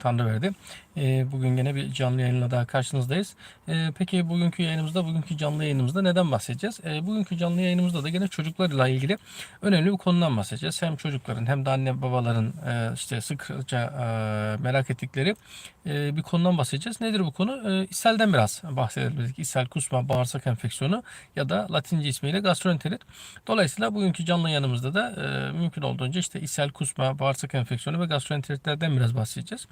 Tanrıverdi. Ee, bugün yine bir canlı yayınla daha karşınızdayız. Ee, peki bugünkü yayınımızda, bugünkü canlı yayınımızda neden bahsedeceğiz? Ee, bugünkü canlı yayınımızda da yine çocuklarla ilgili önemli bir konudan bahsedeceğiz. Hem çocukların hem de anne babaların e, işte sıkça e, merak ettikleri e, bir konudan bahsedeceğiz. Nedir bu konu? E, ishalden biraz bahsedelim dedik. İshal, kusma, bağırsak enfeksiyonu ya da latince ismiyle gastroenterit. Dolayısıyla bugünkü canlı yayınımızda da e, mümkün olduğunca işte ishal, kusma, bağırsak enfeksiyonu ve gastroenteritlerden biraz bahsedeceğiz.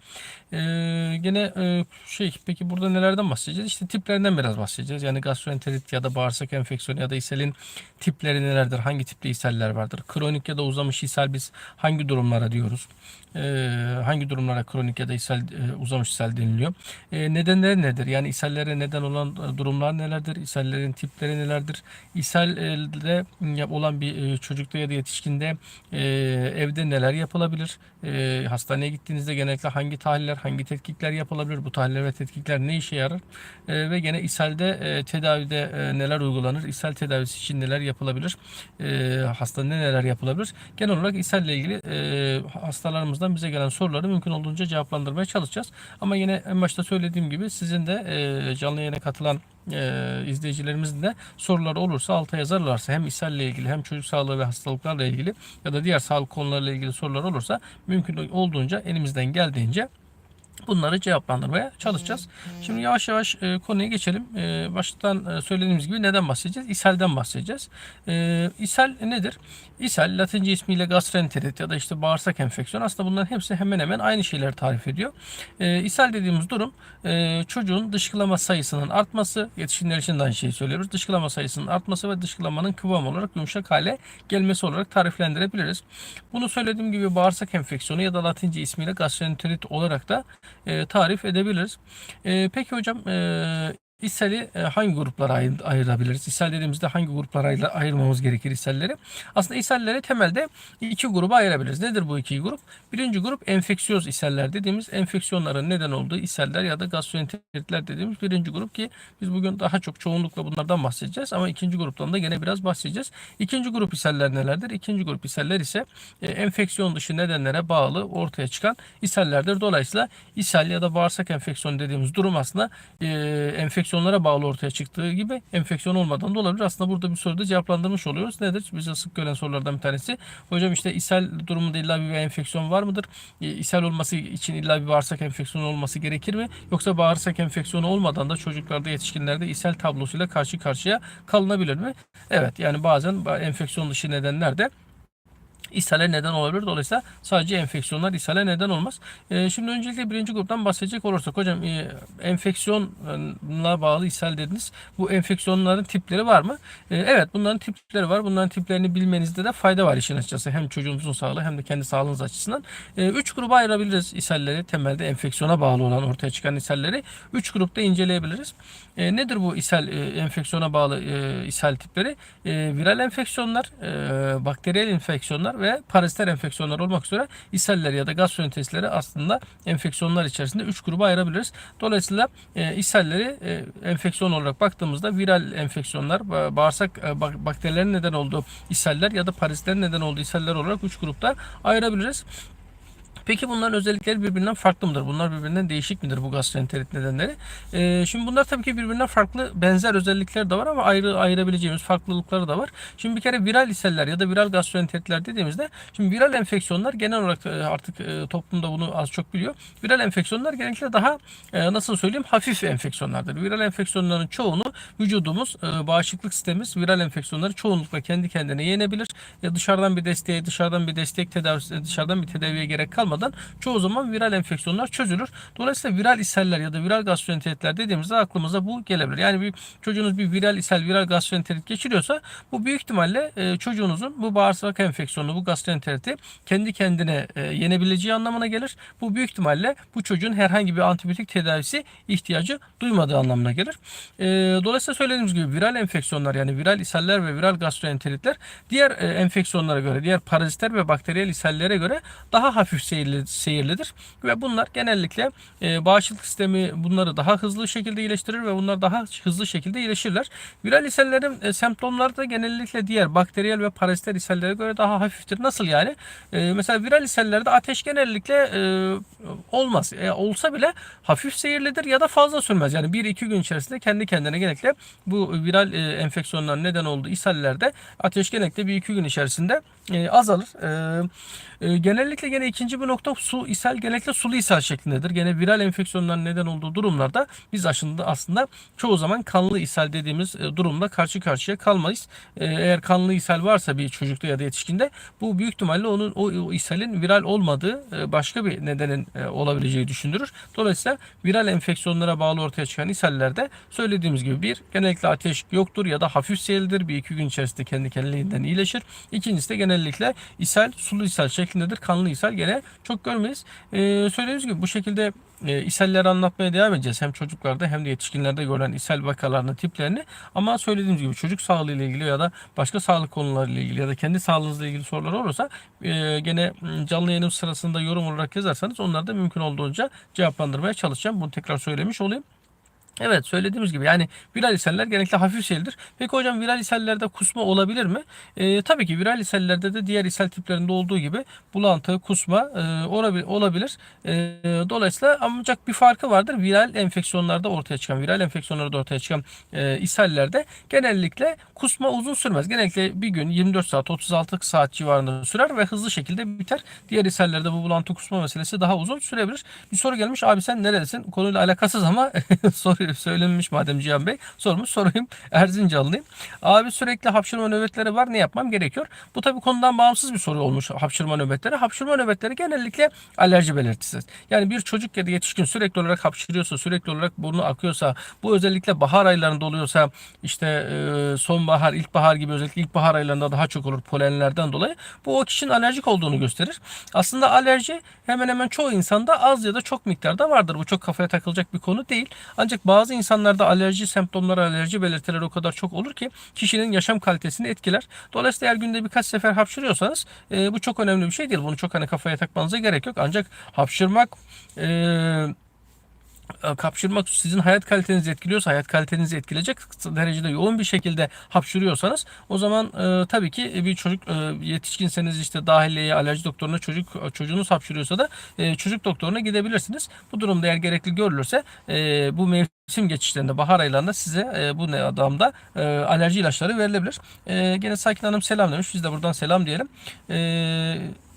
Ee, gene e, şey peki burada nelerden bahsedeceğiz? İşte tiplerinden biraz bahsedeceğiz. Yani gastroenterit ya da bağırsak enfeksiyonu ya da ishalin tipleri nelerdir? Hangi tipte ishaller vardır? Kronik ya da uzamış ishal biz hangi durumlara diyoruz? Ee, hangi durumlara kronik ya da ishal, e, uzamış ishal deniliyor? Ee, nedenleri nedir? Yani ishallere neden olan e, durumlar nelerdir? İshallerin tipleri nelerdir? İshalde olan bir e, çocukta ya da yetişkinde e, evde neler yapılabilir? E, hastaneye gittiğinizde genellikle hangi tahliller, hangi tetkikler yapılabilir? Bu tahliller ve tetkikler ne işe yarar? E, ve gene ishalde e, tedavide e, neler uygulanır? İshal tedavisi için neler yapılabilir? E, hastanede neler yapılabilir? Genel olarak ishalle ilgili e, hastalarımızdan bize gelen soruları mümkün olduğunca cevaplandırmaya çalışacağız. Ama yine en başta söylediğim gibi sizin de e, canlı yayına katılan e, izleyicilerimizin de soruları olursa alta yazarlarsa hem ishalle ilgili hem çocuk sağlığı ve hastalıklarla ilgili ya da diğer sağlık konularıyla ilgili sorular olursa mümkün olduğunca elimizden geldiğince bunları cevaplandırmaya çalışacağız. Şimdi yavaş yavaş e, konuya geçelim. E, baştan e, söylediğimiz gibi neden bahsedeceğiz? İshalden bahsedeceğiz. E, ishal nedir? İshal latince ismiyle gastroenterit ya da işte bağırsak enfeksiyonu aslında bunların hepsi hemen hemen aynı şeyleri tarif ediyor. E, ishal dediğimiz durum e, çocuğun dışkılama sayısının artması, yetişkinler için de aynı şeyi söylüyoruz. Dışkılama sayısının artması ve dışkılamanın kıvam olarak yumuşak hale gelmesi olarak tariflendirebiliriz. Bunu söylediğim gibi bağırsak enfeksiyonu ya da latince ismiyle gastroenterit olarak da e, tarif edebiliriz. E, peki hocam e, İshali e, hangi gruplara ayır, ayırabiliriz? İshal dediğimizde hangi gruplara ayır, ayırmamız gerekir ishalleri? Aslında ishalleri temelde iki gruba ayırabiliriz. Nedir bu iki grup? Birinci grup enfeksiyöz ishaller dediğimiz enfeksiyonların neden olduğu ishaller ya da gastroenteritler dediğimiz birinci grup ki biz bugün daha çok çoğunlukla bunlardan bahsedeceğiz ama ikinci gruptan da gene biraz bahsedeceğiz. İkinci grup ishaller nelerdir? İkinci grup ishaller ise e, enfeksiyon dışı nedenlere bağlı ortaya çıkan ishallerdir. Dolayısıyla ishal ya da bağırsak enfeksiyonu dediğimiz durum aslında e, enfeksiyon enfeksiyonlara bağlı ortaya çıktığı gibi enfeksiyon olmadan da olabilir. Aslında burada bir soruda cevaplandırmış oluyoruz. Nedir? Bize sık gelen sorulardan bir tanesi. Hocam işte ishal durumunda illa bir enfeksiyon var mıdır? E, ishal olması için illa bir bağırsak enfeksiyonu olması gerekir mi? Yoksa bağırsak enfeksiyonu olmadan da çocuklarda yetişkinlerde ishal tablosuyla karşı karşıya kalınabilir mi? Evet yani bazen enfeksiyon dışı nedenler de ishale neden olabilir. Dolayısıyla sadece enfeksiyonlar ishale neden olmaz. E, şimdi öncelikle birinci gruptan bahsedecek olursak hocam e, enfeksiyonla bağlı ishal dediniz. Bu enfeksiyonların tipleri var mı? E, evet bunların tipleri var. Bunların tiplerini bilmenizde de fayda var işin açıkçası. Hem çocuğunuzun sağlığı hem de kendi sağlığınız açısından. E, üç gruba ayırabiliriz ishalleri. Temelde enfeksiyona bağlı olan ortaya çıkan ishalleri. Üç grupta inceleyebiliriz. E, nedir bu ishal, e, enfeksiyona bağlı e, ishal tipleri? E, viral enfeksiyonlar, e, bakteriyel enfeksiyonlar ve paraziter enfeksiyonlar olmak üzere ishaller ya da gastroenteritleri aslında enfeksiyonlar içerisinde 3 gruba ayırabiliriz. Dolayısıyla e, ishalleri e, enfeksiyon olarak baktığımızda viral enfeksiyonlar, bağırsak e, bakterilerin neden olduğu ishaller ya da parazitlerin neden olduğu ishaller olarak 3 grupta ayırabiliriz. Peki bunların özellikleri birbirinden farklı mıdır? Bunlar birbirinden değişik midir bu gastroenterit nedenleri? Ee, şimdi bunlar tabii ki birbirinden farklı benzer özellikler de var ama ayrı ayırabileceğimiz farklılıkları da var. Şimdi bir kere viral ishaller ya da viral gastroenteritler dediğimizde şimdi viral enfeksiyonlar genel olarak e, artık e, toplumda bunu az çok biliyor. Viral enfeksiyonlar genellikle daha e, nasıl söyleyeyim hafif enfeksiyonlardır. Viral enfeksiyonların çoğunu vücudumuz, bağışıklık sistemimiz viral enfeksiyonları çoğunlukla kendi kendine yenebilir. Dışarıdan bir desteğe, dışarıdan bir destek tedavisi, dışarıdan bir tedaviye gerek kalmadan olmadan çoğu zaman viral enfeksiyonlar çözülür. Dolayısıyla viral ishaller ya da viral gastroenteritler dediğimizde aklımıza bu gelebilir. Yani bir çocuğunuz bir viral ishal, viral gastroenterit geçiriyorsa bu büyük ihtimalle e, çocuğunuzun bu bağırsak enfeksiyonu, bu gastroenteriti kendi kendine e, yenebileceği anlamına gelir. Bu büyük ihtimalle bu çocuğun herhangi bir antibiyotik tedavisi ihtiyacı duymadığı anlamına gelir. E, dolayısıyla söylediğimiz gibi viral enfeksiyonlar yani viral ishaller ve viral gastroenteritler diğer enfeksiyonlara göre, diğer parazitler ve bakteriyel ishallere göre daha hafif seyirli seyirli, seyirlidir ve bunlar genellikle e, bağışıklık sistemi bunları daha hızlı şekilde iyileştirir ve bunlar daha hızlı şekilde iyileşirler. Viral ishallerin e, semptomları da genellikle diğer bakteriyel ve paraziter ishallere göre daha hafiftir. Nasıl yani? E, mesela viral ishallerde ateş genellikle e, olmaz. E, olsa bile hafif seyirlidir ya da fazla sürmez. Yani 1-2 gün içerisinde kendi kendine genellikle bu viral e, enfeksiyonların neden olduğu ishallerde ateş genellikle 1-2 gün içerisinde e, azalır. E, e, genellikle gene ikinci bir nokta su ishal genellikle sulu ishal şeklindedir. Gene viral enfeksiyonların neden olduğu durumlarda biz aslında aslında çoğu zaman kanlı ishal dediğimiz e, durumda karşı karşıya kalmayız. E, eğer kanlı ishal varsa bir çocukta ya da yetişkinde bu büyük ihtimalle onun o, o ishalin viral olmadığı e, başka bir nedenin olabileceği düşündürür. Dolayısıyla viral enfeksiyonlara bağlı ortaya çıkan ishallerde söylediğimiz gibi bir genellikle ateş yoktur ya da hafif seyirlidir. Bir iki gün içerisinde kendi kendiliğinden iyileşir. İkincisi de genellikle ishal sulu ishal şeklindedir. Kanlı ishal gene çok görmeyiz. Ee, söylediğimiz gibi bu şekilde e, ishalleri anlatmaya devam edeceğiz. Hem çocuklarda hem de yetişkinlerde görülen ishal vakalarının tiplerini. Ama söylediğimiz gibi çocuk sağlığı ile ilgili ya da başka sağlık konularıyla ilgili ya da kendi sağlığınızla ilgili sorular olursa e, gene canlı yayınım sırasında yorum olarak yazarsanız onları da mümkün olduğunca cevaplandırmaya çalışacağım. Bunu tekrar söylemiş olayım. Evet söylediğimiz gibi yani viral ishaller genellikle hafif şeydir. Peki hocam viral ishallerde kusma olabilir mi? Ee, tabii ki viral ishallerde de diğer ishal tiplerinde olduğu gibi bulantı, kusma e, olabilir. E, dolayısıyla ancak bir farkı vardır. Viral enfeksiyonlarda ortaya çıkan, viral enfeksiyonlarda ortaya çıkan e, ishallerde genellikle kusma uzun sürmez. Genellikle bir gün 24 saat, 36 saat civarında sürer ve hızlı şekilde biter. Diğer ishallerde bu bulantı kusma meselesi daha uzun sürebilir. Bir soru gelmiş. Abi sen neredesin? Konuyla alakasız ama soru söylenmiş madem Cihan Bey. Sormuş sorayım. Erzincanlıyım. Abi sürekli hapşırma nöbetleri var. Ne yapmam gerekiyor? Bu tabii konudan bağımsız bir soru olmuş hapşırma nöbetleri. Hapşırma nöbetleri genellikle alerji belirtisi. Yani bir çocuk ya da yetişkin sürekli olarak hapşırıyorsa, sürekli olarak burnu akıyorsa, bu özellikle bahar aylarında oluyorsa, işte e, sonbahar, ilkbahar gibi özellikle ilkbahar aylarında daha çok olur polenlerden dolayı. Bu o kişinin alerjik olduğunu gösterir. Aslında alerji hemen hemen çoğu insanda az ya da çok miktarda vardır. Bu çok kafaya takılacak bir konu değil. Ancak bazı insanlarda alerji semptomları, alerji belirtileri o kadar çok olur ki kişinin yaşam kalitesini etkiler. Dolayısıyla eğer günde birkaç sefer hapşırıyorsanız e, bu çok önemli bir şey değil. Bunu çok hani kafaya takmanıza gerek yok. Ancak hapşırmak e, kapşırmak sizin hayat kalitenizi etkiliyorsa, hayat kalitenizi etkileyecek derecede yoğun bir şekilde hapşırıyorsanız o zaman e, tabii ki bir çocuk e, yetişkinseniz işte dahiliyeye, alerji doktoruna çocuk çocuğunuz hapşırıyorsa da e, çocuk doktoruna gidebilirsiniz. Bu durumda eğer gerekli görülürse e, bu mevsim geçişlerinde bahar aylarında size e, bu ne adamda e, alerji ilaçları verilebilir. E, gene Sakin Hanım selam demiş. Biz de buradan selam diyelim. Eee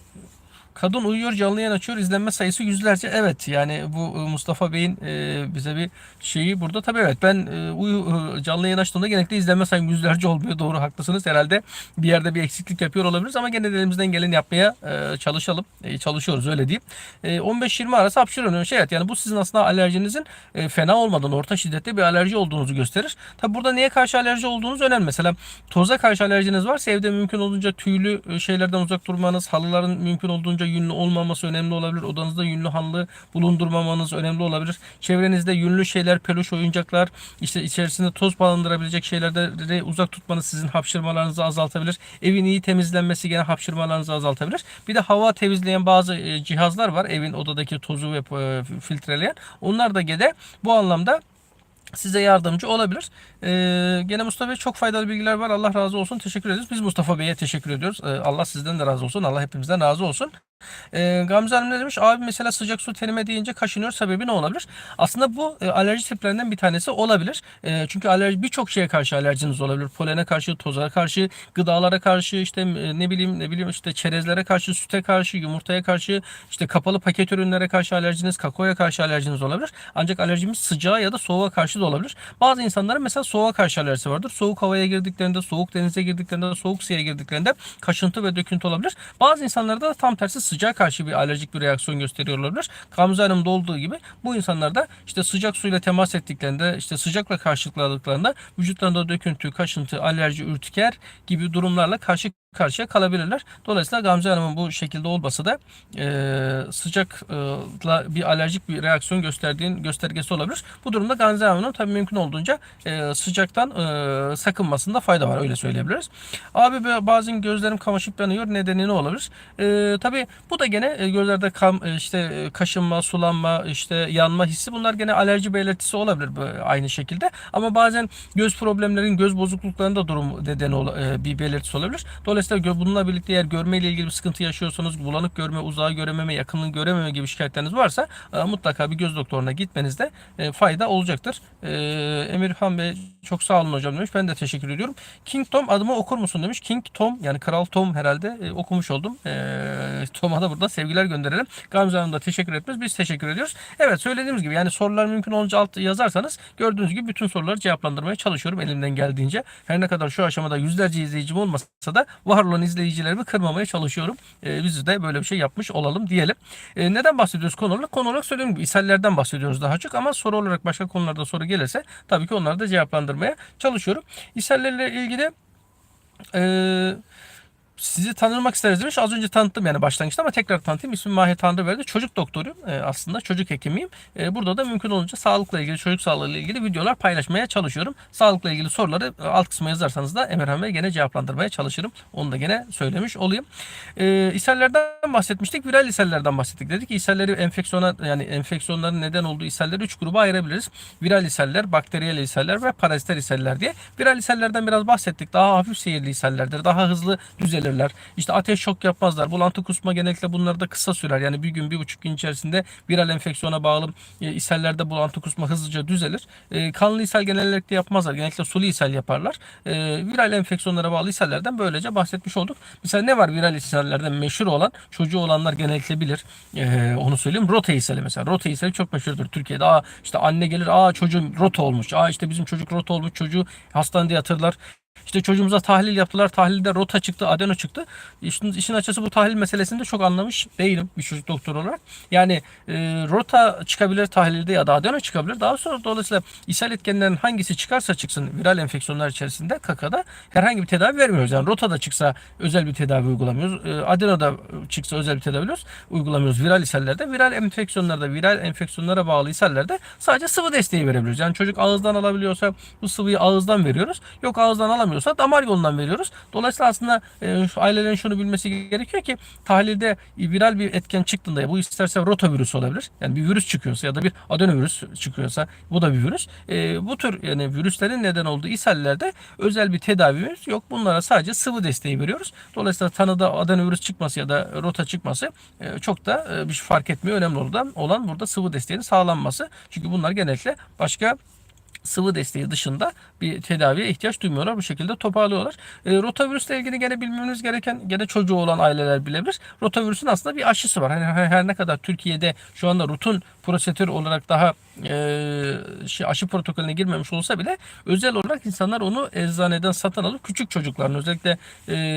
Kadın uyuyor canlı yayın açıyor izlenme sayısı yüzlerce. Evet yani bu e, Mustafa Bey'in e, bize bir şeyi burada. Tabii evet ben e, uyu, canlı yayın açtığımda genellikle izlenme sayım yüzlerce olmuyor. Doğru haklısınız. Herhalde bir yerde bir eksiklik yapıyor olabiliriz ama gene de elimizden geleni yapmaya çalışalım. çalışıyoruz öyle diyeyim. 15-20 arası hapşırıyor. Şey evet yani bu sizin aslında alerjinizin fena olmadan orta şiddette bir alerji olduğunuzu gösterir. Tabi burada neye karşı alerji olduğunuz önemli. Mesela toza karşı alerjiniz varsa evde mümkün olduğunca tüylü şeylerden uzak durmanız, halıların mümkün olduğunca yünlü olmaması önemli olabilir. Odanızda yünlü halı bulundurmamanız önemli olabilir. Çevrenizde yünlü şeyler, peluş oyuncaklar, işte içerisinde toz barındırabilecek şeylerden uzak tutmanız sizin hapşırmalarınızı azaltabilir. Evin iyi temizlenmesi gene hapşırmalarınızı azaltabilir. Bir de hava temizleyen bazı e, cihazlar var. Evin odadaki tozu ve e, filtreleyen. Onlar da gene bu anlamda size yardımcı olabilir. Ee, gene Mustafa Bey çok faydalı bilgiler var. Allah razı olsun. Teşekkür ederiz. Biz Mustafa Bey'e teşekkür ediyoruz. Ee, Allah sizden de razı olsun. Allah hepimizden razı olsun. E, Gamze Hanım ne demiş? Abi mesela sıcak su tenime deyince kaşınıyor. Sebebi ne olabilir? Aslında bu e, alerji tiplerinden bir tanesi olabilir. E, çünkü alerji birçok şeye karşı alerjiniz olabilir. Polene karşı, toza karşı, gıdalara karşı, işte e, ne bileyim ne bileyim işte çerezlere karşı, süte karşı, yumurtaya karşı, işte kapalı paket ürünlere karşı alerjiniz, kakaoya karşı alerjiniz olabilir. Ancak alerjimiz sıcağa ya da soğuğa karşı da olabilir. Bazı insanların mesela soğuğa karşı alerjisi vardır. Soğuk havaya girdiklerinde, soğuk denize girdiklerinde, soğuk suya girdiklerinde kaşıntı ve döküntü olabilir. Bazı insanlarda da tam tersi sıcağa karşı bir alerjik bir reaksiyon gösteriyor olabilir. Gamze Hanım'da olduğu gibi bu insanlarda işte sıcak suyla temas ettiklerinde işte sıcakla karşılıkladıklarında vücutlarında döküntü, kaşıntı, alerji, ürtiker gibi durumlarla karşı karşıya kalabilirler. Dolayısıyla Gamze Hanım'ın bu şekilde olması da e, sıcakla bir alerjik bir reaksiyon gösterdiğin göstergesi olabilir. Bu durumda Gamze Hanım'ın tabii mümkün olduğunca e, sıcaktan e, sakınmasında fayda var öyle söyleyebiliriz. Abi bazen gözlerim kamaşıp yanıyor nedeni ne olabilir? E, tabii bu da gene e, gözlerde kam, e, işte e, kaşınma, sulanma, işte yanma hissi bunlar gene alerji belirtisi olabilir aynı şekilde. Ama bazen göz problemlerin, göz bozukluklarında durum nedeni bir belirtisi olabilir. Dolayısıyla gö- bununla birlikte eğer görme ile ilgili bir sıkıntı yaşıyorsanız, bulanık görme, uzağı görememe, yakınlığı görememe gibi şikayetleriniz varsa e, mutlaka bir göz doktoruna gitmenizde e, fayda olacaktır. E, Emirhan Bey çok sağ olun hocam demiş. Ben de teşekkür ediyorum. King Tom adımı okur musun demiş. King Tom yani Kral Tom herhalde okumuş oldum. Tom'a da burada sevgiler gönderelim. Gamze Hanım da teşekkür etmez. Biz teşekkür ediyoruz. Evet söylediğimiz gibi yani sorular mümkün olunca alt yazarsanız gördüğünüz gibi bütün soruları cevaplandırmaya çalışıyorum elimden geldiğince. Her ne kadar şu aşamada yüzlerce izleyicim olmasa da var olan izleyicilerimi kırmamaya çalışıyorum. E, biz de böyle bir şey yapmış olalım diyelim. E, neden bahsediyoruz konu olarak? Konu olarak söylediğim gibi ishallerden bahsediyoruz daha çok ama soru olarak başka konularda soru gelirse tabii ki onları da cevaplandırmaya çalışıyorum. İshallerle ilgili eee sizi tanırmak isteriz demiş. Az önce tanıttım yani başlangıçta ama tekrar tanıtayım. İsmim Mahir Tanrıverdi. Çocuk doktoruyum. Ee, aslında çocuk hekimiyim. Ee, burada da mümkün olunca sağlıkla ilgili, çocuk sağlığı ile ilgili videolar paylaşmaya çalışıyorum. Sağlıkla ilgili soruları e, alt kısma yazarsanız da Emirhan Bey gene cevaplandırmaya çalışırım. Onu da gene söylemiş olayım. İshallerden bahsetmiştik. Viral ishallerden bahsettik. Dedik ki ishalleri enfeksiyona yani enfeksiyonların neden olduğu ishalleri 3 gruba ayırabiliriz. Viral ishaller, bakteriyel ishaller ve paraziter ishaller diye. Viral ishallerden biraz bahsettik. Daha hafif seyirli ishallerdir. Daha hızlı düzelirler. İşte ateş şok yapmazlar. Bulantı kusma genellikle bunlar da kısa sürer. Yani bir gün, bir buçuk gün içerisinde viral enfeksiyona bağlı e, ishallerde bulantı kusma hızlıca düzelir. E, kanlı ishal genellikle yapmazlar. Genellikle sulu ishal yaparlar. E, viral enfeksiyonlara bağlı ishallerden böylece bahsetmiş olduk. Mesela ne var viral ishallerden meşhur olan? Çocuğu olanlar genellikle bilir. E, onu söyleyeyim. Rota ishali mesela. Rota ishali çok meşhurdur Türkiye'de. Aa işte anne gelir. Aa çocuğum rota olmuş. Aa işte bizim çocuk rota olmuş. Çocuğu hastanede yatırlar. İşte çocuğumuza tahlil yaptılar. Tahlilde rota çıktı, adeno çıktı. İşin, işin açısı bu tahlil meselesini de çok anlamış değilim bir çocuk doktor olarak. Yani e, rota çıkabilir tahlilde ya da adeno çıkabilir. Daha sonra dolayısıyla ishal etkenlerin hangisi çıkarsa çıksın viral enfeksiyonlar içerisinde kakada herhangi bir tedavi vermiyoruz. Yani rota da çıksa özel bir tedavi uygulamıyoruz. E, adeno da çıksa özel bir tedavi uygulamıyoruz viral ishallerde. Viral enfeksiyonlarda, viral enfeksiyonlara bağlı ishallerde sadece sıvı desteği verebiliyoruz. Yani çocuk ağızdan alabiliyorsa bu sıvıyı ağızdan veriyoruz. Yok ağızdan alamıyorsa damar yolundan veriyoruz. Dolayısıyla aslında e, şu ailelerin şunu bilmesi gerekiyor ki tahlilde viral bir etken çıktığında bu isterse rotavirüs olabilir. Yani bir virüs çıkıyorsa ya da bir adenovirüs çıkıyorsa bu da bir virüs. E, bu tür yani virüslerin neden olduğu ishallerde özel bir tedavimiz yok. Bunlara sadece sıvı desteği veriyoruz. Dolayısıyla tanıda adenovirüs çıkması ya da rota çıkması e, çok da e, bir şey fark etmiyor. Önemli olan, olan burada sıvı desteğinin sağlanması. Çünkü bunlar genellikle başka sıvı desteği dışında bir tedaviye ihtiyaç duymuyorlar. Bu şekilde toparlıyorlar. E, rotavirüsle ilgili gene bilmemiz gereken gene çocuğu olan aileler bilebilir. Rotavirüsün aslında bir aşısı var. Hani her, ne kadar Türkiye'de şu anda rutin prosedür olarak daha e, şey, aşı protokolüne girmemiş olsa bile özel olarak insanlar onu eczaneden satın alıp küçük çocukların özellikle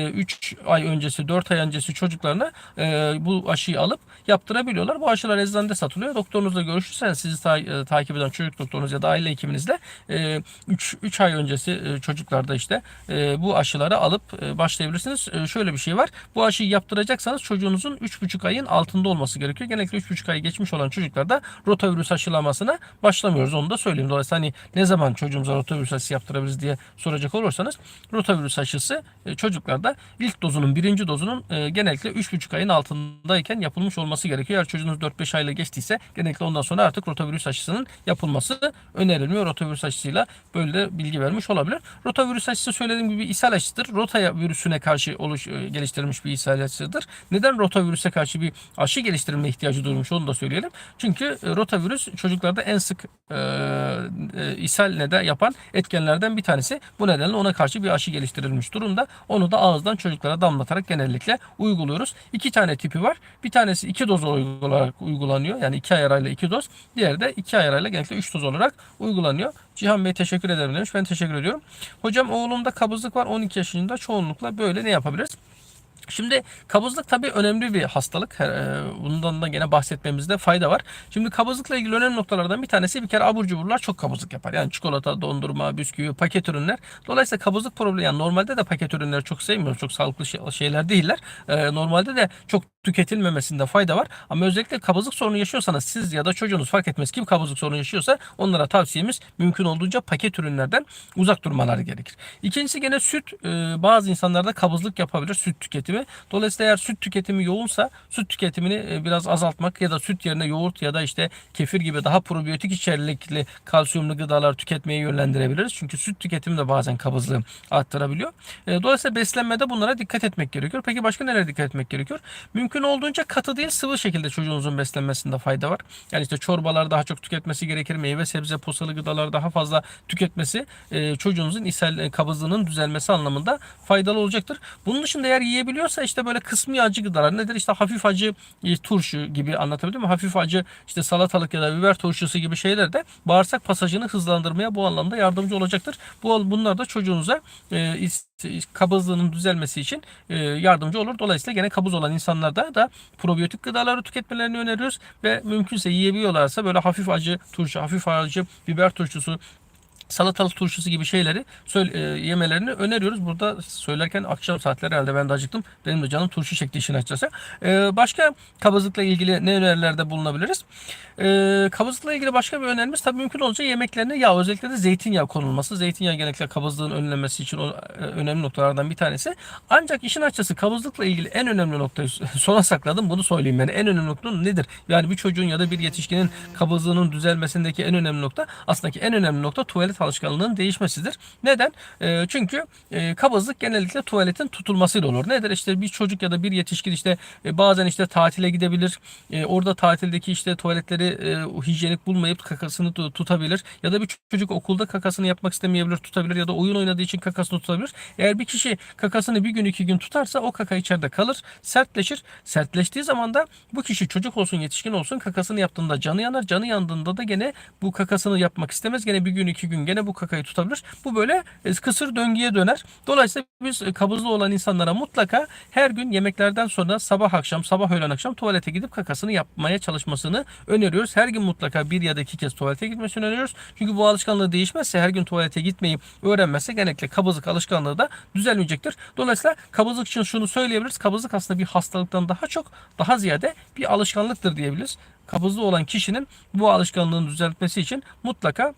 3 ay öncesi 4 ay öncesi çocuklarına e, bu aşıyı alıp yaptırabiliyorlar. Bu aşılar eczanede satılıyor. Doktorunuzla görüşürseniz sizi ta- e, takip eden çocuk doktorunuz ya da aile hekiminizle 3 3 ay öncesi e, çocuklarda işte e, bu aşıları alıp e, başlayabilirsiniz. Şöyle bir şey var. Bu aşıyı yaptıracaksanız çocuğunuzun 3,5 ayın altında olması gerekiyor. Genellikle 3,5 ay geçmiş olan çocuklarda rotavirüs aşılamasına başlamıyoruz. Onu da söyleyeyim. Dolayısıyla hani ne zaman çocuğumuza rotavirüs aşısı yaptırabiliriz diye soracak olursanız rotavirüs aşısı çocuklarda ilk dozunun birinci dozunun genellikle 3,5 ayın altındayken yapılmış olması gerekiyor. Eğer çocuğunuz 4-5 ayla geçtiyse genellikle ondan sonra artık rotavirüs aşısının yapılması önerilmiyor. Rotavirüs aşısıyla böyle de bilgi vermiş olabilir. Rotavirüs aşısı söylediğim gibi ishal aşısıdır. Rota virüsüne karşı oluş, e, geliştirilmiş bir ishal aşısıdır. Neden rotavirüse karşı bir aşı geliştirme ihtiyacı duymuş onu da söyleyelim. Çünkü e, rotavirüs çocuklarda en sık e, e, ishal neden yapan etkenlerden bir tanesi. Bu nedenle ona karşı bir aşı geliştirilmiş durumda. Onu da ağızdan çocuklara damlatarak genellikle uyguluyoruz. İki tane tipi var. Bir tanesi iki doz olarak uygulanıyor. Yani iki ay arayla iki doz. Diğeri de iki ay arayla genellikle üç doz olarak uygulanıyor. Cihan Bey teşekkür ederim demiş. Ben teşekkür ediyorum. Hocam oğlumda kabızlık var 12 yaşında çoğunlukla böyle ne yapabiliriz? Şimdi kabızlık tabii önemli bir hastalık. Ee, Bundan da gene bahsetmemizde fayda var. Şimdi kabızlıkla ilgili önemli noktalardan bir tanesi bir kere abur cuburlar çok kabızlık yapar. Yani çikolata, dondurma, bisküvi, paket ürünler. Dolayısıyla kabızlık problemi yani normalde de paket ürünleri çok sevmiyoruz. Çok sağlıklı şey- şeyler değiller. Ee, Normalde de çok tüketilmemesinde fayda var. Ama özellikle kabızlık sorunu yaşıyorsanız siz ya da çocuğunuz fark etmez kim kabızlık sorunu yaşıyorsa onlara tavsiyemiz mümkün olduğunca paket ürünlerden uzak durmaları gerekir. İkincisi gene süt. Ee, Bazı insanlarda kabızlık yapabilir süt tüketimi. Dolayısıyla eğer süt tüketimi yoğunsa süt tüketimini e, biraz azaltmak ya da süt yerine yoğurt ya da işte kefir gibi daha probiyotik içerikli kalsiyumlu gıdalar tüketmeye yönlendirebiliriz. Çünkü süt tüketimi de bazen kabızlığı arttırabiliyor. E, Dolayısıyla beslenmede bunlara dikkat etmek gerekiyor. Peki başka nelere dikkat etmek gerekiyor? Mümkün olduğunca katı değil sıvı şekilde çocuğunuzun beslenmesinde fayda var. Yani işte çorbalar daha çok tüketmesi gerekir. Meyve sebze posalı gıdalar daha fazla tüketmesi e, çocuğunuzun ishal kabızlığının düzelmesi anlamında faydalı olacaktır. Bunun dışında eğer yiyebiliyorsa işte böyle kısmi acı gıdalar nedir? İşte hafif acı e, turşu gibi anlatabildim mi? Hafif acı işte salatalık ya da biber turşusu gibi şeyler de bağırsak pasajını hızlandırmaya bu anlamda yardımcı olacaktır. Bu bunlar da çocuğunuza e, kabızlığının düzelmesi için e, yardımcı olur. Dolayısıyla gene kabız olan insanlarda da probiyotik gıdaları tüketmelerini öneriyoruz ve mümkünse yiyebiliyorlarsa böyle hafif acı turşu, hafif acı biber turşusu, salatalık turşusu gibi şeyleri söyle, e, yemelerini öneriyoruz. Burada söylerken akşam saatleri herhalde ben de acıktım. Benim de canım turşu çekti işin açıkçası. E, başka kabızlıkla ilgili ne önerilerde bulunabiliriz? E, kabızlıkla ilgili başka bir önerimiz tabii mümkün olunca yemeklerine yağ özellikle de zeytinyağı konulması. Zeytinyağı genellikle kabızlığın önlenmesi için o, e, önemli noktalardan bir tanesi. Ancak işin açıkçası kabızlıkla ilgili en önemli noktayı sona sakladım. Bunu söyleyeyim yani en önemli nokta nedir? Yani bir çocuğun ya da bir yetişkinin kabızlığının düzelmesindeki en önemli nokta aslında ki en önemli nokta tuvalet alışkanlığının değişmesidir. Neden? E, çünkü e, kabızlık genellikle tuvaletin tutulmasıyla olur. Nedir? İşte bir çocuk ya da bir yetişkin işte e, bazen işte tatile gidebilir. E, orada tatildeki işte tuvaletleri e, hijyenik bulmayıp kakasını tu- tutabilir. Ya da bir çocuk okulda kakasını yapmak istemeyebilir, tutabilir ya da oyun oynadığı için kakasını tutabilir. Eğer bir kişi kakasını bir gün iki gün tutarsa o kaka içeride kalır, sertleşir. Sertleştiği zaman da bu kişi çocuk olsun yetişkin olsun kakasını yaptığında canı yanar. Canı yandığında da gene bu kakasını yapmak istemez. Gene bir gün iki gün gene bu kakayı tutabilir. Bu böyle e, kısır döngüye döner. Dolayısıyla biz e, kabızlı olan insanlara mutlaka her gün yemeklerden sonra sabah akşam sabah öğlen akşam tuvalete gidip kakasını yapmaya çalışmasını öneriyoruz. Her gün mutlaka bir ya da iki kez tuvalete gitmesini öneriyoruz. Çünkü bu alışkanlığı değişmezse her gün tuvalete gitmeyi öğrenmezse genellikle kabızlık alışkanlığı da düzelmeyecektir. Dolayısıyla kabızlık için şunu söyleyebiliriz. Kabızlık aslında bir hastalıktan daha çok daha ziyade bir alışkanlıktır diyebiliriz. Kabızlı olan kişinin bu alışkanlığını düzeltmesi için mutlaka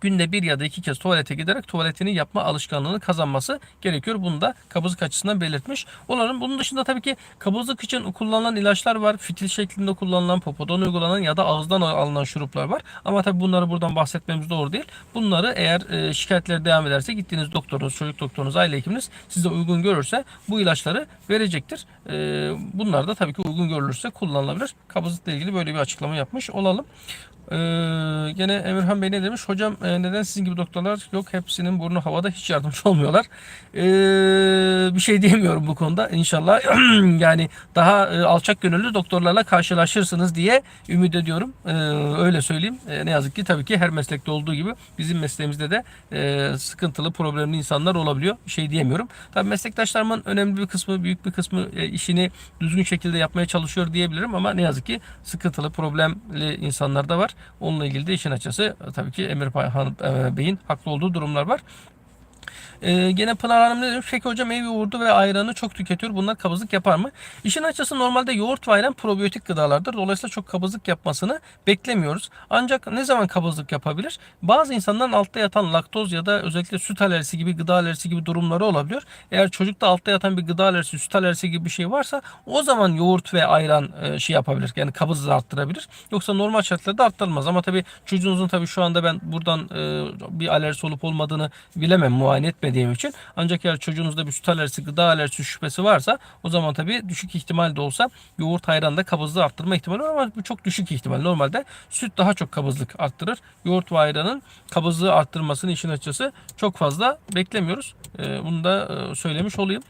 günde bir ya da iki kez tuvalete giderek tuvaletini yapma alışkanlığını kazanması gerekiyor. Bunu da kabızlık açısından belirtmiş olalım. Bunun dışında tabii ki kabızlık için kullanılan ilaçlar var. Fitil şeklinde kullanılan, popodan uygulanan ya da ağızdan alınan şuruplar var. Ama tabii bunları buradan bahsetmemiz doğru değil. Bunları eğer e, şikayetler devam ederse gittiğiniz doktorunuz, çocuk doktorunuz, aile hekiminiz size uygun görürse bu ilaçları verecektir. E, bunlar da tabii ki uygun görülürse kullanılabilir. Kabızlıkla ilgili böyle bir açıklama yapmış olalım. Ee, gene Emirhan Bey ne demiş? Hocam e, neden sizin gibi doktorlar yok? Hepsinin burnu havada hiç yardımcı olmuyorlar. Ee, bir şey diyemiyorum bu konuda. İnşallah yani daha e, alçak gönüllü doktorlarla karşılaşırsınız diye ümit ediyorum. Ee, öyle söyleyeyim. Ee, ne yazık ki tabii ki her meslekte olduğu gibi bizim mesleğimizde de e, sıkıntılı, problemli insanlar olabiliyor. Bir şey diyemiyorum. Tabii meslektaşlarımın önemli bir kısmı, büyük bir kısmı e, işini düzgün şekilde yapmaya çalışıyor diyebilirim ama ne yazık ki sıkıntılı, problemli insanlar da var. Onunla ilgili de işin açısı e, tabii ki Emir e, Bey'in haklı olduğu durumlar var. Ee, gene Pınar Hanım ne demiş? Peki hocam ev yoğurdu ve ayranı çok tüketiyor. Bunlar kabızlık yapar mı? İşin açısı normalde yoğurt ve ayran probiyotik gıdalardır. Dolayısıyla çok kabızlık yapmasını beklemiyoruz. Ancak ne zaman kabızlık yapabilir? Bazı insanların altta yatan laktoz ya da özellikle süt alerjisi gibi gıda alerjisi gibi durumları olabiliyor. Eğer çocukta altta yatan bir gıda alerjisi, süt alerjisi gibi bir şey varsa o zaman yoğurt ve ayran e, şey yapabilir. Yani kabızlığı arttırabilir. Yoksa normal şartlarda arttırılmaz. Ama tabii çocuğunuzun tabii şu anda ben buradan e, bir alerjisi olup olmadığını bilemem muayene etmediğim için. Ancak eğer çocuğunuzda bir süt alerjisi, gıda alerjisi şüphesi varsa o zaman tabii düşük ihtimal de olsa yoğurt ayran da kabızlığı arttırma ihtimali var ama bu çok düşük ihtimal. Normalde süt daha çok kabızlık arttırır. Yoğurt ve ayranın kabızlığı arttırmasını işin açıkçası çok fazla beklemiyoruz. E, bunu da e, söylemiş olayım.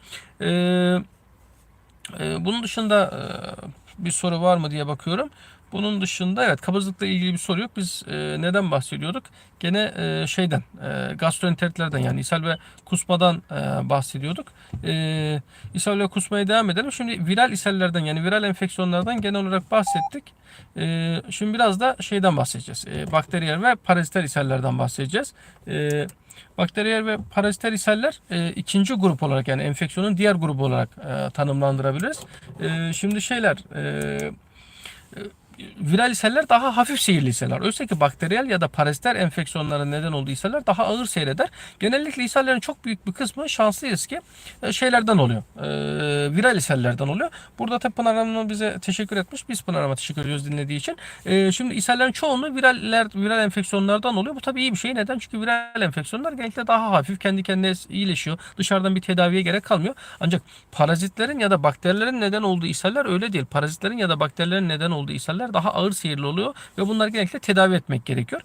Ee, bunun dışında e, bir soru var mı diye bakıyorum. Bunun dışında evet kabızlıkla ilgili bir soru yok. Biz e, neden bahsediyorduk? Gene e, şeyden e, gastroenteritlerden yani ishal ve kusmadan e, bahsediyorduk. E, ishal ve kusmaya devam edelim. Şimdi viral ishallerden yani viral enfeksiyonlardan genel olarak bahsettik. E, şimdi biraz da şeyden bahsedeceğiz. E, bakteriyel ve paraziter ishallerden bahsedeceğiz. E, bakteriyel ve paraziter ishaller e, ikinci grup olarak yani enfeksiyonun diğer grubu olarak e, tanımlandırabiliriz. E, şimdi şeyler e, viral ishaller daha hafif seyirli ishaller. Oysa ki bakteriyel ya da paraziter enfeksiyonların neden olduğu ishaller daha ağır seyreder. Genellikle ishallerin çok büyük bir kısmı şanslıyız ki e, şeylerden oluyor. E, viral ishallerden oluyor. Burada tabi Pınar Hanım bize teşekkür etmiş. Biz Pınar Hanım'a teşekkür ediyoruz dinlediği için. E, şimdi ishallerin çoğunluğu viraller, viral enfeksiyonlardan oluyor. Bu tabii iyi bir şey. Neden? Çünkü viral enfeksiyonlar genellikle daha hafif. Kendi kendine iyileşiyor. Dışarıdan bir tedaviye gerek kalmıyor. Ancak parazitlerin ya da bakterilerin neden olduğu ishaller öyle değil. Parazitlerin ya da bakterilerin neden olduğu ishaller daha ağır seyirli oluyor ve bunlar genellikle tedavi etmek gerekiyor.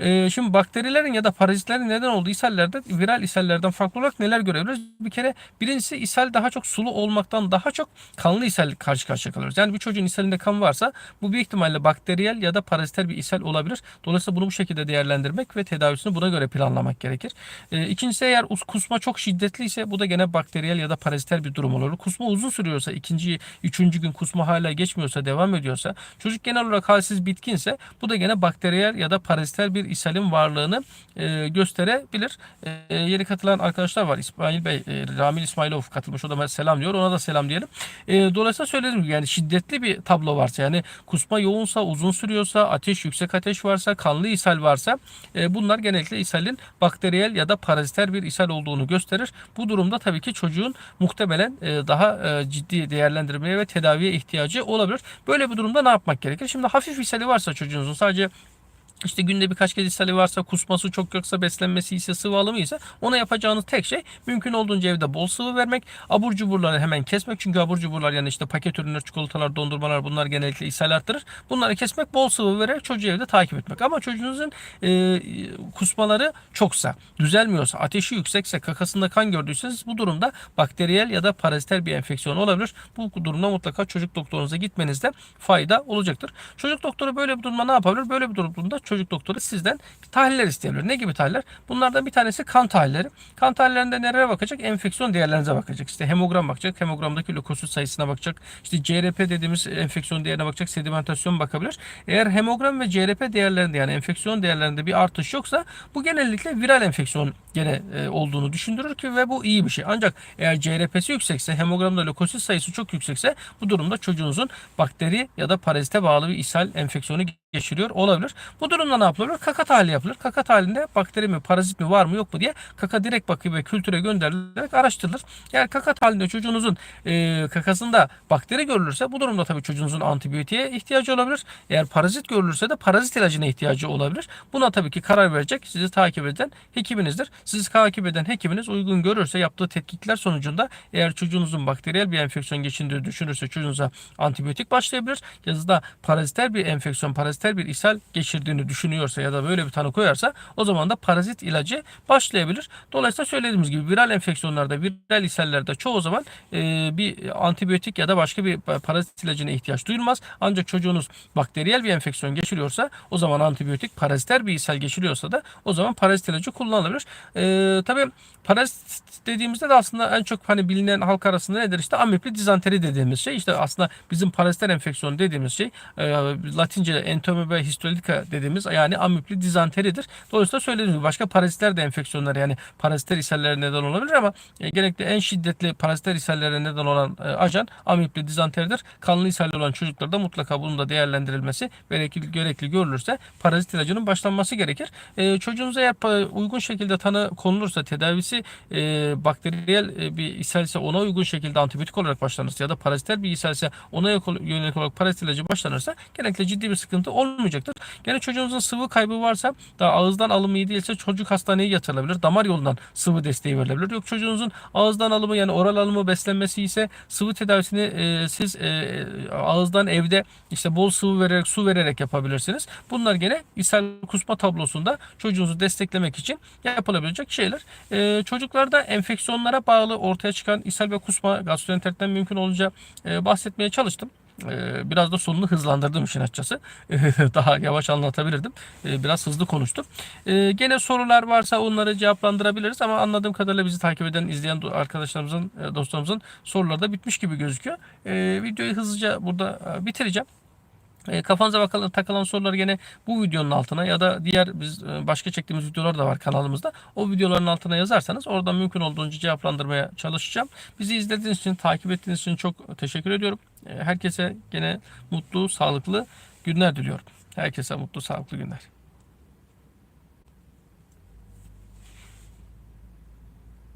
Ee, şimdi bakterilerin ya da parazitlerin neden olduğu ishallerde viral ishallerden farklı olarak neler görebiliriz? Bir kere birincisi ishal daha çok sulu olmaktan daha çok kanlı ishal karşı karşıya kalıyoruz. Yani bir çocuğun ishalinde kan varsa bu büyük ihtimalle bakteriyel ya da paraziter bir ishal olabilir. Dolayısıyla bunu bu şekilde değerlendirmek ve tedavisini buna göre planlamak gerekir. Ee, ikincisi eğer kusma çok şiddetliyse bu da gene bakteriyel ya da paraziter bir durum olur. Kusma uzun sürüyorsa, ikinci, üçüncü gün kusma hala geçmiyorsa, devam ediyorsa, çocuk genel olarak halsiz bitkinse bu da gene bakteriyel ya da paraziter bir ishalin varlığını e, gösterebilir. E, yeni katılan arkadaşlar var. İsmail Bey, e, Ramil İsmailov katılmış. O da selam diyor. Ona da selam diyelim. E, dolayısıyla söyledim yani şiddetli bir tablo varsa yani kusma yoğunsa, uzun sürüyorsa, ateş, yüksek ateş varsa, kanlı ishal varsa e, bunlar genellikle ishalin bakteriyel ya da paraziter bir ishal olduğunu gösterir. Bu durumda tabii ki çocuğun muhtemelen e, daha e, ciddi değerlendirmeye ve tedaviye ihtiyacı olabilir. Böyle bir durumda ne yapmak gerekir? Şimdi hafif ishali varsa çocuğunuzun sadece işte günde birkaç kez ishali varsa, kusması çok yoksa, beslenmesi ise, sıvı alımı ise ona yapacağınız tek şey mümkün olduğunca evde bol sıvı vermek. Abur cuburları hemen kesmek. Çünkü abur cuburlar yani işte paket ürünler, çikolatalar, dondurmalar bunlar genellikle ishal arttırır. Bunları kesmek, bol sıvı vererek çocuğu evde takip etmek. Ama çocuğunuzun e, kusmaları çoksa, düzelmiyorsa, ateşi yüksekse, kakasında kan gördüyseniz bu durumda bakteriyel ya da paraziter bir enfeksiyon olabilir. Bu durumda mutlaka çocuk doktorunuza gitmenizde fayda olacaktır. Çocuk doktoru böyle bir durumda ne yapabilir? Böyle bir durumda çocuk doktoru sizden tahliller isteyebilir. Ne gibi tahliller? Bunlardan bir tanesi kan tahlilleri. Kan tahlillerinde nereye bakacak? Enfeksiyon değerlerinize bakacak. İşte hemogram bakacak. Hemogramdaki lökosit sayısına bakacak. İşte CRP dediğimiz enfeksiyon değerine bakacak. Sedimentasyon bakabilir. Eğer hemogram ve CRP değerlerinde yani enfeksiyon değerlerinde bir artış yoksa bu genellikle viral enfeksiyon gene e, olduğunu düşündürür ki ve bu iyi bir şey. Ancak eğer CRP'si yüksekse, hemogramda lökosit sayısı çok yüksekse bu durumda çocuğunuzun bakteri ya da parazite bağlı bir ishal enfeksiyonu geçiriyor olabilir. Bu durumda ne yapılır? Kaka tahlili yapılır. Kaka tahlilinde bakteri mi, parazit mi var mı yok mu diye kaka direkt bakı ve kültüre gönderilerek araştırılır. Eğer kaka tahlilinde çocuğunuzun e, kakasında bakteri görülürse bu durumda tabii çocuğunuzun antibiyotiğe ihtiyacı olabilir. Eğer parazit görülürse de parazit ilacına ihtiyacı olabilir. Buna tabii ki karar verecek sizi takip eden hekiminizdir. Sizi takip eden hekiminiz uygun görürse yaptığı tetkikler sonucunda eğer çocuğunuzun bakteriyel bir enfeksiyon geçirdiğini düşünürse çocuğunuza antibiyotik başlayabilir. Yazıda paraziter bir enfeksiyon, paraziter bir ishal geçirdiğini düşünüyorsa ya da böyle bir tanı koyarsa o zaman da parazit ilacı başlayabilir. Dolayısıyla söylediğimiz gibi viral enfeksiyonlarda, viral ishallerde çoğu zaman e, bir antibiyotik ya da başka bir parazit ilacına ihtiyaç duyulmaz. Ancak çocuğunuz bakteriyel bir enfeksiyon geçiriyorsa o zaman antibiyotik, paraziter bir ishal geçiriyorsa da o zaman parazit ilacı kullanılabilir. E, tabii parazit dediğimizde de aslında en çok hani bilinen halk arasında nedir? İşte amipli dizanteri dediğimiz şey. İşte aslında bizim paraziter enfeksiyonu dediğimiz şey e, Latince entomoeba histolitica dediğimiz yani amipli dizanteridir. Dolayısıyla söylediğim gibi başka parazitler de enfeksiyonlar yani paraziter ishallere neden olabilir ama e, genellikle en şiddetli paraziter ishallere neden olan e, ajan amipli dizanteridir. Kanlı ishalli olan çocuklarda mutlaka bunun da değerlendirilmesi gerekli, gerekli görülürse parazit ilacının başlanması gerekir. E, çocuğunuza eğer uygun şekilde tanı konulursa tedavisi e, bakteriyel e, bir ishal ise ona uygun şekilde antibiyotik olarak başlanırsa ya da paraziter bir ishal ise ona yönelik olarak parazit ilacı başlanırsa genellikle ciddi bir sıkıntı olmayacaktır. Gene çocuğunuzun sıvı kaybı varsa da ağızdan alımı iyi değilse çocuk hastaneye yatırılabilir. Damar yolundan sıvı desteği verilebilir. Yok çocuğunuzun ağızdan alımı yani oral alımı beslenmesi ise sıvı tedavisini e, siz e, ağızdan evde işte bol sıvı vererek su vererek yapabilirsiniz. Bunlar gene ishal kusma tablosunda çocuğunuzu desteklemek için yapılabilecek şeyler. E, çocuklarda enfeksiyonlara bağlı ortaya çıkan ishal ve kusma gastroenteritten mümkün olunca e, bahsetmeye çalıştım. Ee, biraz da sonunu hızlandırdım işin açıkçası. Daha yavaş anlatabilirdim. Ee, biraz hızlı konuştum. Ee, gene sorular varsa onları cevaplandırabiliriz ama anladığım kadarıyla bizi takip eden, izleyen arkadaşlarımızın, e, dostlarımızın soruları da bitmiş gibi gözüküyor. Videoyu hızlıca burada e, bitireceğim. E, kafanıza bakalım takılan soruları gene bu videonun altına ya da diğer biz e, başka çektiğimiz videolar da var kanalımızda. O videoların altına yazarsanız oradan mümkün olduğunca cevaplandırmaya çalışacağım. Bizi izlediğiniz için, takip ettiğiniz için çok teşekkür ediyorum. E, herkese gene mutlu, sağlıklı günler diliyorum. Herkese mutlu, sağlıklı günler.